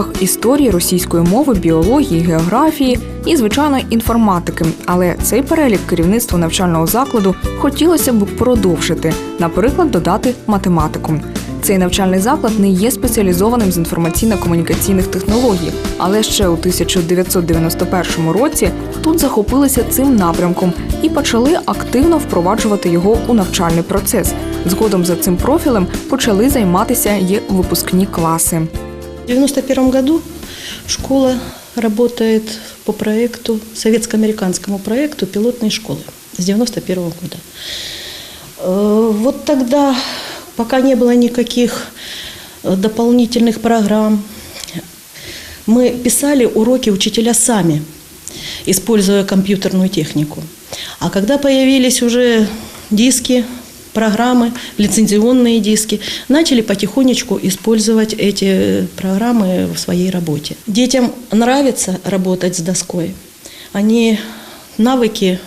уроках історії, російської мови, біології, географії і, звичайно, інформатики. Але цей перелік керівництва навчального закладу хотілося б продовжити, наприклад, додати математику. Цей навчальний заклад не є спеціалізованим з інформаційно-комунікаційних технологій, але ще у 1991 році тут захопилися цим напрямком і почали активно впроваджувати його у навчальний процес. Згодом за цим профілем почали займатися й випускні класи. В 91 году школа работает по проекту, советско-американскому проекту пилотной школы с 91 года. Э, Вот тогда, пока не было никаких э, дополнительных программ, мы писали уроки учителя сами, используя компьютерную технику. А когда появились уже диски, программы, лицензионные диски, начали потихонечку использовать эти программы в своей работе. Детям нравится работать с доской. Они навыки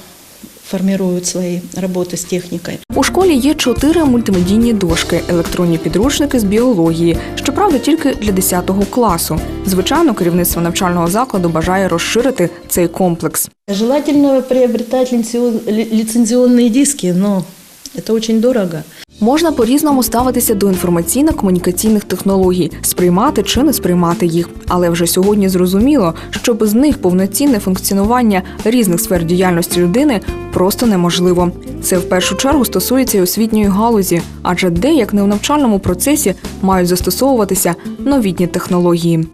формируют свои работы с техникой. У школі є чотири мультимедійні дошки, електронні підручники з біології, щоправда, тільки для 10 класу. Звичайно, керівництво навчального закладу бажає розширити цей комплекс. Желательно приобретать лицензион- ли- лицензионные диски, но это очень дорого. Можна по-різному ставитися до інформаційно-комунікаційних технологій, сприймати чи не сприймати їх. Але вже сьогодні зрозуміло, що без них повноцінне функціонування різних сфер діяльності людини просто неможливо. Це в першу чергу стосується й освітньої галузі, адже де, як не у навчальному процесі, мають застосовуватися новітні технології.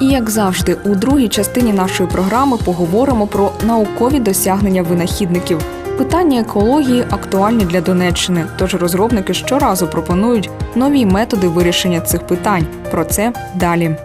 І як завжди, у другій частині нашої програми поговоримо про наукові досягнення винахідників. Питання екології актуальні для Донеччини, тож розробники щоразу пропонують нові методи вирішення цих питань. Про це далі.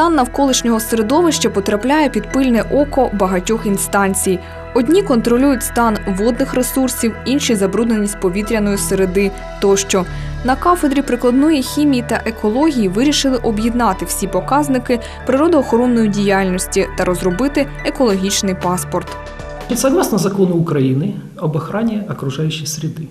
Стан навколишнього середовища потрапляє під пильне око багатьох інстанцій. Одні контролюють стан водних ресурсів, інші забрудненість повітряної середи тощо. На кафедрі прикладної хімії та екології вирішили об'єднати всі показники природоохоронної діяльності та розробити екологічний паспорт. Согласно закону Украины об охране окружающей среды,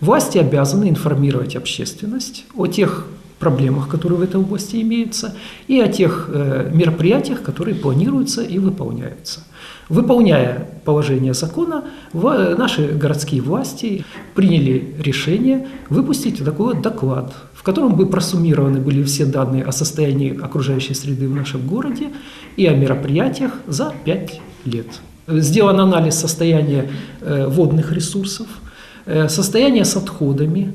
власти обязаны информировать общественность о тех проблемах, которые в этой области имеются, и о тех э, мероприятиях, которые планируются и выполняются. Выполняя положение закона, наши городские власти приняли решение выпустить такой вот доклад, в котором бы просуммированы были все данные о состоянии окружающей среды в нашем городе и о мероприятиях за 5 лет. Сделан анализ состояния э, водных ресурсов, э, состояния с отходами,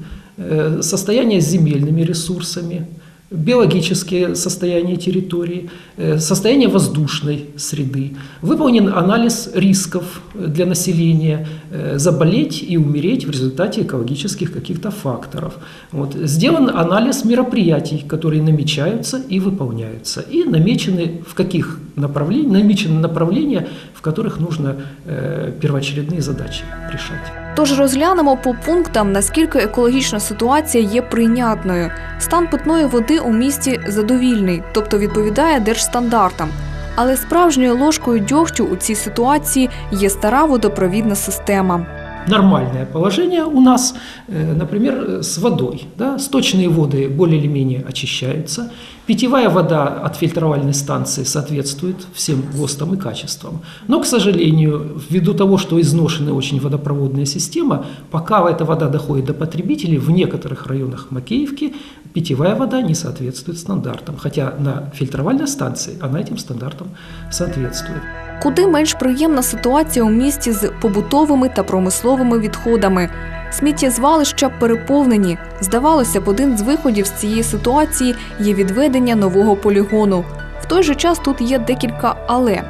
состояние с земельными ресурсами, биологические состояния территории, э, состояние воздушной среды. Выполнен анализ рисков для населения э, заболеть и умереть в результате экологических каких-то факторов. Вот. Сделан анализ мероприятий, которые намечаются и выполняются. И намечены в каких направлениях, намечены направления, в которых нужно э, первоочередные задачи решать. Тож розглянемо по пунктам, наскільки екологічна ситуація є прийнятною. Стан питної води у місті задовільний, тобто відповідає держстандартам. Але справжньою ложкою дьогтю у цій ситуації є стара водопровідна система. нормальное положение у нас, э, например, э, с водой. Да? Сточные воды более или менее очищаются. Питьевая вода от фильтровальной станции соответствует всем ГОСТам и качествам. Но, к сожалению, ввиду того, что изношена очень водопроводная система, пока эта вода доходит до потребителей, в некоторых районах Макеевки питьевая вода не соответствует стандартам. Хотя на фильтровальной станции она этим стандартам соответствует. Куди менш приємна ситуація у місті з побутовими та промисловими відходами. Сміттєзвалища переповнені. Здавалося б, один з виходів з цієї ситуації є відведення нового полігону. В той же час тут є декілька але.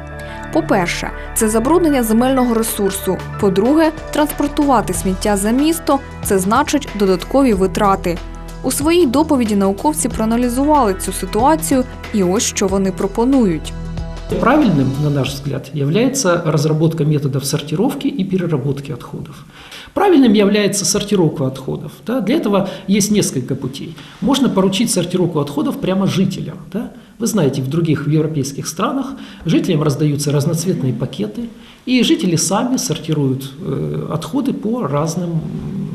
По-перше, це забруднення земельного ресурсу. По-друге, транспортувати сміття за місто це значить додаткові витрати. У своїй доповіді науковці проаналізували цю ситуацію, і ось що вони пропонують. Правильным, на наш взгляд, является разработка методов сортировки и переработки отходов. Правильным является сортировка отходов. Да? Для этого есть несколько путей. Можно поручить сортировку отходов прямо жителям. Да? Вы знаете, в других европейских странах жителям раздаются разноцветные пакеты, И жители сами сортируют э, отходы по разным м,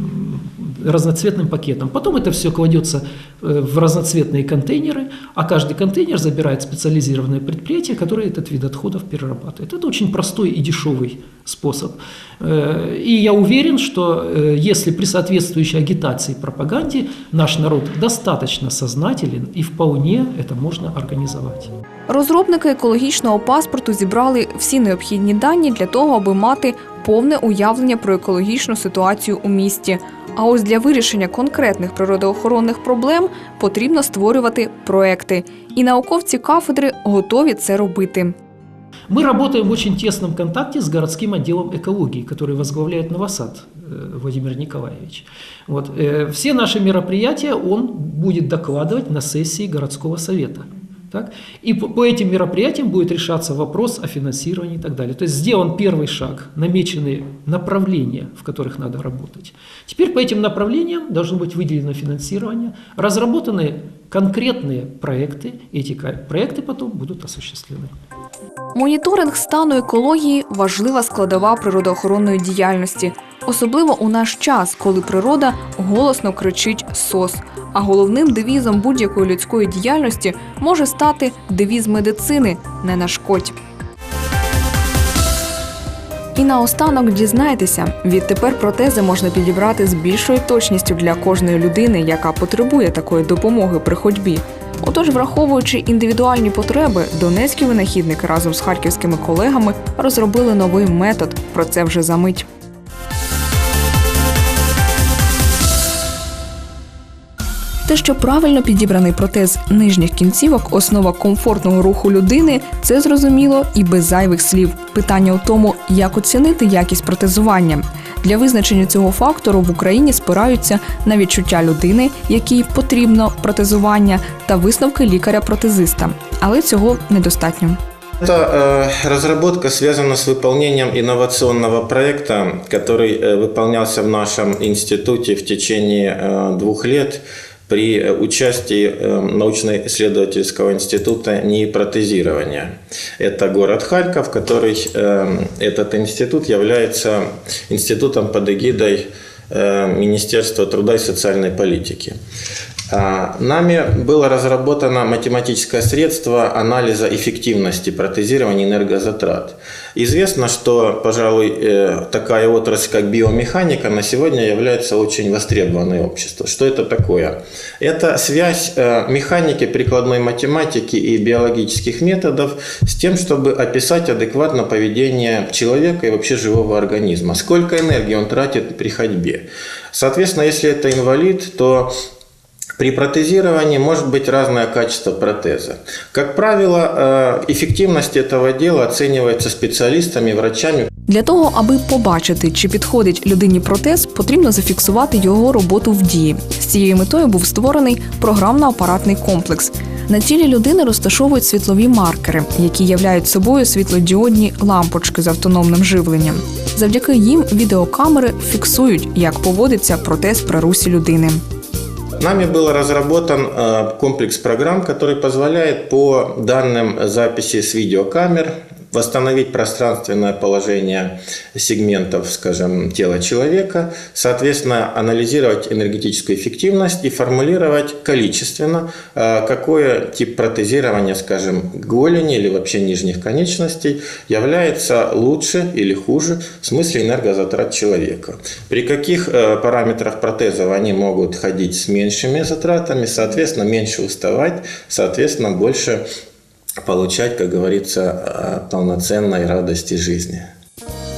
разноцветным пакетам. Потом это все кладется э, в разноцветные контейнеры, а каждый контейнер забирает специализированное предприятие, которое этот вид отходов перерабатывает. Это очень простой и дешевый способ. Э, И я уверен, что э, если при соответствующей агитации и пропаганде наш народ достаточно сознателен и вполне это можно организовать. Розробники екологічного паспорту зібрали всі необхідні дані для того, аби мати повне уявлення про екологічну ситуацію у місті. А ось для вирішення конкретних природоохоронних проблем потрібно створювати проекти. І науковці кафедри готові це робити. Мы работаем в очень тесном контакте с городским отделом экологии, который возглавляет Новосад э, Владимир Николаевич. Вот. э, Все наши мероприятия он будет докладывать на сессии городского совета. Так? И по, по этим мероприятиям будет решаться вопрос о финансировании и так далее. То есть сделан первый шаг, намечены направления, в которых надо работать. Теперь по этим направлениям должно быть выделено финансирование, разработаны конкретные проекты, и эти ка- проекты потом будут осуществлены. Моніторинг стану екології важлива складова природоохоронної діяльності, особливо у наш час, коли природа голосно кричить сос. А головним девізом будь-якої людської діяльності може стати девіз медицини не нашкодь. І наостанок дізнайтеся, відтепер протези можна підібрати з більшою точністю для кожної людини, яка потребує такої допомоги при ходьбі. Отож, враховуючи індивідуальні потреби, донецькі винахідники разом з харківськими колегами розробили новий метод. Про це вже за мить. Те, що правильно підібраний протез нижніх кінцівок, основа комфортного руху людини, це зрозуміло і без зайвих слів. Питання у тому, як оцінити якість протезування. Для визначення цього фактору в Україні спираються на відчуття людини, якій потрібно протезування, та висновки лікаря-протезиста. Але цього недостатньо. Эта э, разработка связана с выполнением инновационного проекта, который э, выполнялся в нашем институте в течение э, двух лет при э, участии э, научно-исследовательского института НИИ протезирования. Это город Харьков, который э, этот институт является институтом под эгидой э, Министерства труда и социальной политики. А, Нами было разработано математическое средство анализа эффективности протезирования энергозатрат. Известно, что, пожалуй, э, такая отрасль, как биомеханика, на сегодня является очень востребованной обществом. Что это такое? Это связь э, механики, прикладной математики и биологических методов с тем, чтобы описать адекватно поведение человека и вообще живого организма. Сколько энергии он тратит при ходьбе. Соответственно, если это инвалид, то при протезировании может быть разное качество протеза. Как правило, э, эффективность этого дела оценивается специалистами, врачами. Для того, аби побачити, чи підходить людині протез, потрібно зафіксувати його роботу в дії. З цією метою був створений програмно-апаратний комплекс. На тілі людини розташовують світлові маркери, які являють собою світлодіодні лампочки з автономним живленням. Завдяки їм відеокамери фіксують, як поводиться протез при русі людини. Нами был разработан э, комплекс программ, который позволяет по данным записи с видеокамер восстановить пространственное положение сегментов, скажем, тела человека, соответственно, анализировать энергетическую эффективность и формулировать количественно, э, какой тип протезирования, скажем, голени или вообще нижних конечностей является лучше или хуже в смысле энергозатрат человека. При каких э, параметрах протезов они могут ходить с меньшими затратами, соответственно, меньше уставать, соответственно, больше получать, как говорится, полноценной радости жизни.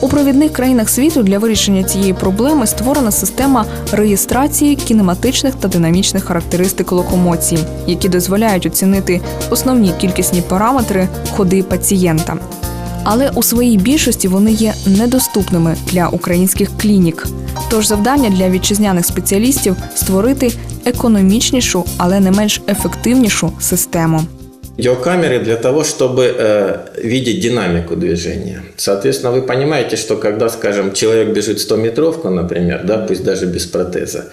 У провідних країнах світу для вирішення цієї проблеми створена система реєстрації кінематичних та динамічних характеристик локомоції, які дозволяють оцінити основні кількісні параметри ходи пацієнта. Але у своїй більшості вони є недоступними для українських клінік. Тож завдання для вітчизняних спеціалістів створити економічнішу, але не менш ефективнішу систему. Видеокамеры для того, чтобы э, видеть динамику движения. Соответственно, вы понимаете, что когда, скажем, человек бежит 100-метровку, например, да, пусть даже без протеза,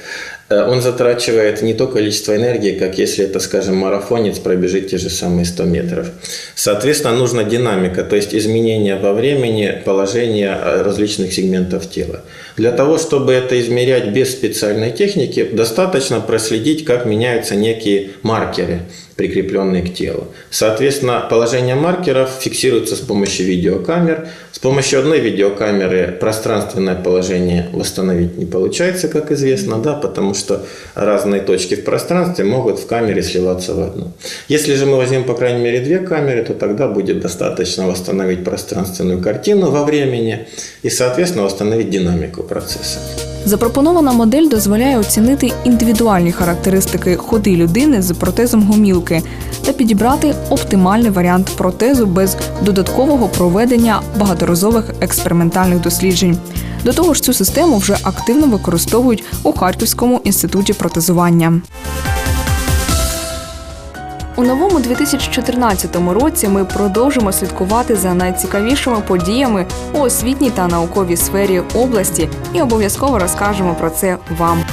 Э, Он затрачивает не то количество энергии, как если это, скажем, марафонец пробежит те же самые 100 метров. Соответственно, нужна динамика, то есть изменение во времени, положение э, различных сегментов тела. Для того, чтобы это измерять без специальной техники, достаточно проследить, как меняются некие маркеры, прикрепленные к телу. Соответственно, положение маркеров фиксируется с помощью видеокамер. С помощью одной видеокамеры пространственное положение восстановить не получается, как известно, да, потому что разные точки в пространстве могут в камере сливаться в одну. Если же мы возьмем, по крайней мере, две камеры, то тогда будет достаточно восстановить пространственную картину во времени и, соответственно, восстановить динамику процесса. Запропонована модель дозволяє оцінити індивідуальні характеристики ходи людини з протезом гомілки та підібрати оптимальний варіант протезу без додаткового проведення багаторазових експериментальних досліджень. До того ж, цю систему вже активно використовують у Харківському інституті протезування. У новому 2014 році ми продовжимо слідкувати за найцікавішими подіями у освітній та науковій сфері області і обов'язково розкажемо про це вам.